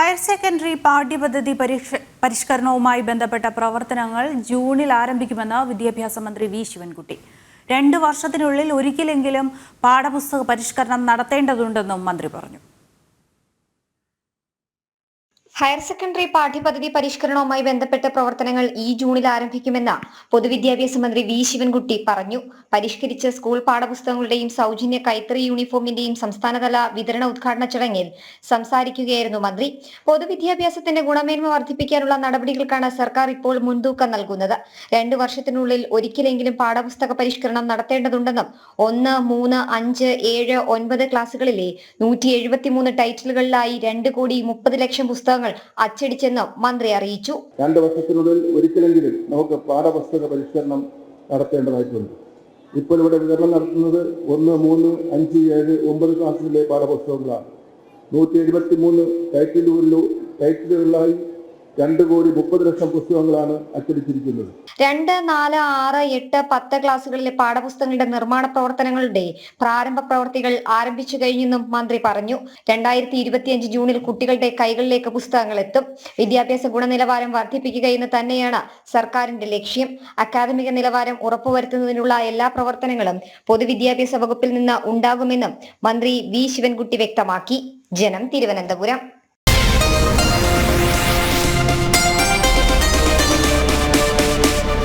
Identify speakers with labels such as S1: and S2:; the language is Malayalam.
S1: ഹയർ സെക്കൻഡറി പാഠ്യപദ്ധതി പരിഷ്കരണവുമായി ബന്ധപ്പെട്ട പ്രവർത്തനങ്ങൾ ജൂണിൽ ആരംഭിക്കുമെന്ന് വിദ്യാഭ്യാസ മന്ത്രി വി ശിവൻകുട്ടി. രണ്ട് വർഷത്തിനുള്ളിൽ ഒരിക്കലെങ്കിലും പാഠപുസ്തക പരിഷ്കരണം നടത്തേണ്ടതുണ്ടെന്നും മന്ത്രി പറഞ്ഞു.
S2: ഹയർ സെക്കൻഡറി പാഠ്യപദ്ധതി പരിഷ്കരണവുമായി ബന്ധപ്പെട്ട പ്രവർത്തനങ്ങൾ ഈ ജൂണിൽ ആരംഭിക്കുമെന്ന് പൊതുവിദ്യാഭ്യാസ മന്ത്രി വി ശിവൻകുട്ടി പറഞ്ഞു. പരിഷ്കരിച്ച സ്കൂൾ പാഠപുസ്തകങ്ങളുടെയും സൗജന്യ കൈത്തറി യൂണിഫോമിന്റെയും സംസ്ഥാനതല വിതരണ ഉദ്ഘാടന ചടങ്ങിൽ സംസാരിക്കുകയായിരുന്നു മന്ത്രി. പൊതുവിദ്യാഭ്യാസത്തിന്റെ ഗുണമേന്മ വർദ്ധിപ്പിക്കാനുള്ള നടപടികൾക്കാണ് സർക്കാർ ഇപ്പോൾ മുൻതൂക്കം നൽകുന്നത്. രണ്ടു വർഷത്തിനുള്ളിൽ ഒരിക്കലെങ്കിലും പാഠപുസ്തക പരിഷ്കരണം നടത്തേണ്ടതുണ്ടെന്നും ഒന്ന് മൂന്ന് അഞ്ച് ഏഴ് ഒൻപത് ക്ലാസുകളിലെ നൂറ്റി എഴുപത്തിമൂന്ന് ടൈറ്റിലുകളിലായി രണ്ട് കോടി മുപ്പത് ലക്ഷം പുസ്തകങ്ങൾ അച്ചടിച്ചെന്നും മന്ത്രി അറിയിച്ചു.
S3: രണ്ട് വർഷത്തിനുള്ളിൽ ഒരിക്കലെങ്കിലും നമുക്ക് പാഠപുസ്തക പരിഷ്കരണം നടത്തേണ്ടതായിട്ടുണ്ട്. ഇപ്പോൾ ഇവിടെ വിതരണം നടത്തുന്നത് ഒന്ന് മൂന്ന് അഞ്ച് ഏഴ് ഒമ്പത് ക്ലാസ്സിലെ പാഠപുസ്തകങ്ങളാണ്. നൂറ്റി എഴുപത്തി മൂന്ന് ടൈറ്റിലുകളിലോ ടൈറ്റിലുകളിലായി രണ്ട് കോടി മുപ്പത് ലക്ഷം പുസ്തകങ്ങളാണ് അച്ചടിച്ചിരിക്കുന്നത്.
S2: രണ്ട് നാല് ആറ് എട്ട് പത്ത് ക്ലാസ്സുകളിലെ പാഠപുസ്തകങ്ങളുടെ നിർമ്മാണ പ്രവർത്തനങ്ങളുടെ പ്രാരംഭ പ്രവർത്തികൾ ആരംഭിച്ചു കഴിഞ്ഞെന്നും മന്ത്രി പറഞ്ഞു. രണ്ടായിരത്തി ഇരുപത്തിയഞ്ച് ജൂണിൽ കുട്ടികളുടെ കൈകളിലേക്ക് പുസ്തകങ്ങൾ എത്തും. വിദ്യാഭ്യാസ ഗുണനിലവാരം വർദ്ധിപ്പിക്കുക എന്ന് തന്നെയാണ് സർക്കാരിന്റെ ലക്ഷ്യം. അക്കാദമിക നിലവാരം ഉറപ്പുവരുത്തുന്നതിനുള്ള എല്ലാ പ്രവർത്തനങ്ങളും പൊതുവിദ്യാഭ്യാസ വകുപ്പിൽ നിന്ന് ഉണ്ടാകുമെന്നും മന്ത്രി വി. ശിവൻകുട്ടി വ്യക്തമാക്കി. ജനം തിരുവനന്തപുരം.